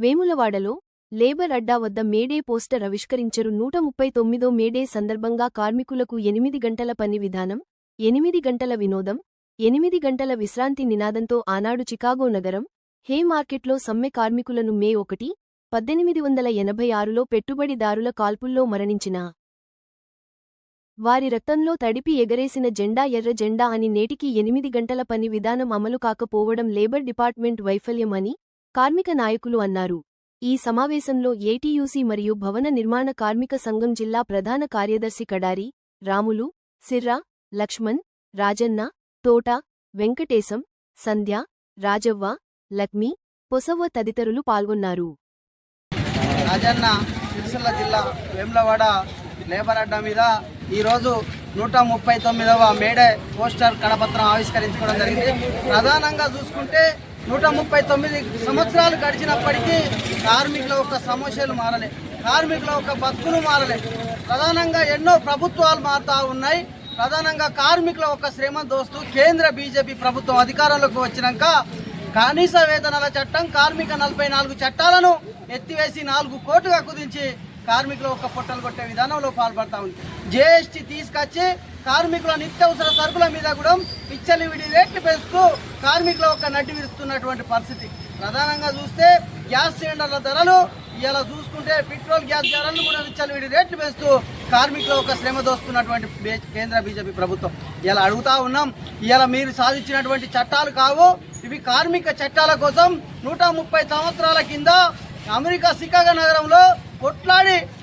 వేములవాడలో లేబర్ అడ్డా వద్ద May Day poster ఆవిష్కరించరు. నూట ముప్పై తొమ్మిదో మేడే సందర్భంగా కార్మికులకు ఎనిమిది గంటల పని విధానం ఎనిమిది గంటల వినోదం ఎనిమిది గంటల విశ్రాంతి నినాదంతో ఆనాడు చికాగో నగరం హే మార్కెట్లో సమ్మె కార్మికులను మే ఒకటి పద్దెనిమిది వందల ఎనభై ఆరులో పెట్టుబడిదారుల కాల్పుల్లో మరణించిన వారి రక్తంలో తడిపి ఎగరేసిన జెండా ఎర్ర జెండా అని నేటికి ఎనిమిది గంటల పని విధానం అమలు కాకపోవడం లేబర్ డిపార్ట్మెంట్ వైఫల్యం అని కార్మిక నాయకులు అన్నారు. ఈ సమావేశంలో ఏటీయూసీ మరియు భవన నిర్మాణ కార్మిక సంఘం జిల్లా ప్రధాన కార్యదర్శి కడారి రాములు సిర్రా లక్ష్మణ్ రాజన్న తోట వెంకటేశం సంధ్య రాజవ్వ లక్ష్మి పొసవ్వ తదితరులు పాల్గొన్నారు. రాజన్న సిరిసిల్ల జిల్లా వేములవాడ లేబర్ అడ్డా మీద ఈరోజు నూట ముప్పై తొమ్మిదవ మేడే పోస్టర్ కడపత్రం ఆవిష్కరించుకోవడం జరిగింది. ప్రధానంగా చూసుకుంటే నూట ముప్పై తొమ్మిది సంవత్సరాలు గడిచినప్పటికీ కార్మికుల యొక్క సమస్యలు మారలే. కార్మికుల యొక్క బతుకులు మారలే. ప్రధానంగా ఎన్నో ప్రభుత్వాలు మారుతూ ఉన్నాయి. ప్రధానంగా కార్మికుల యొక్క శ్రమ దోస్తూ కేంద్ర బీజేపీ ప్రభుత్వం అధికారంలోకి వచ్చినాక కనీస వేతనాల చట్టం కార్మిక నలభై నాలుగు చట్టాలను ఎత్తివేసి నాలుగు కోట్లుగా కుదించి కార్మికుల ఒక్క పొట్టలు కొట్టే విధానంలో పాల్పడతా ఉంది. జిఎస్టీ తీసుకొచ్చి కార్మికుల నిత్యావసర సరుకుల మీద కూడా పిచ్చలు విడి రేట్లు పెంచుతూ కార్మికుల ఒక నడ్డి విరుస్తున్నటువంటి పరిస్థితి. ప్రధానంగా చూస్తే గ్యాస్ సిలిండర్ల ధరలు ఇలా చూసుకుంటే పెట్రోల్ గ్యాస్ ధరలను కూడా విచ్చలు విడి రేట్లు పెంచుతూ కార్మికుల ఒక శ్రమ దోస్తున్నటువంటి కేంద్ర బీజేపీ ప్రభుత్వం. ఇలా అడుగుతా ఉన్నాం ఇలా మీరు సాధించినటువంటి చట్టాలు కావు. ఇవి కార్మిక చట్టాల కోసం నూట ముప్పై సంవత్సరాల కింద అమెరికా శికాగో నగరంలో కొట్లా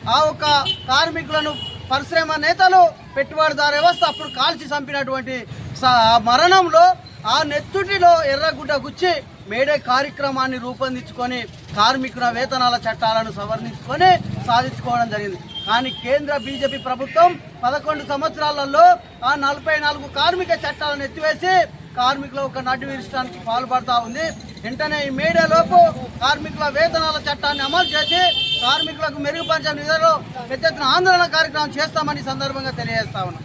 ఆ ఒక కార్మికులను పరిశ్రమ నేతలు పెట్టుబడిదారు వ్యవస్థ అప్పుడు కాల్చి చంపినటువంటి స- ఆ మరణంలో ఆ నెత్తుటిలో ఎర్రగుడ్డ గుచ్చి మేడే కార్యక్రమాన్ని రూపొందించుకొని కార్మికుల వేతనాల చట్టాలను సవరించుకొని సాధించుకోవడం జరిగింది. కానీ కేంద్ర బీజేపీ ప్రభుత్వం పదకొండు సంవత్సరాలలో ఆ నలభై నాలుగు కార్మిక చట్టాలను ఎత్తివేసి కార్మికుల ఒక నడ్డు విరచడానికి పాల్పడతా ఉంది. వెంటనే ఈ మేడేలోపు కార్మికుల వేతనాల చట్టాన్ని అమలు చేసి కార్మికులకు మెరుగుపరిచే నిధులు పెద్ద ఎత్తున ఆందోళన కార్యక్రమం చేస్తామని సందర్భంగా తెలియజేస్తా ఉన్నాం.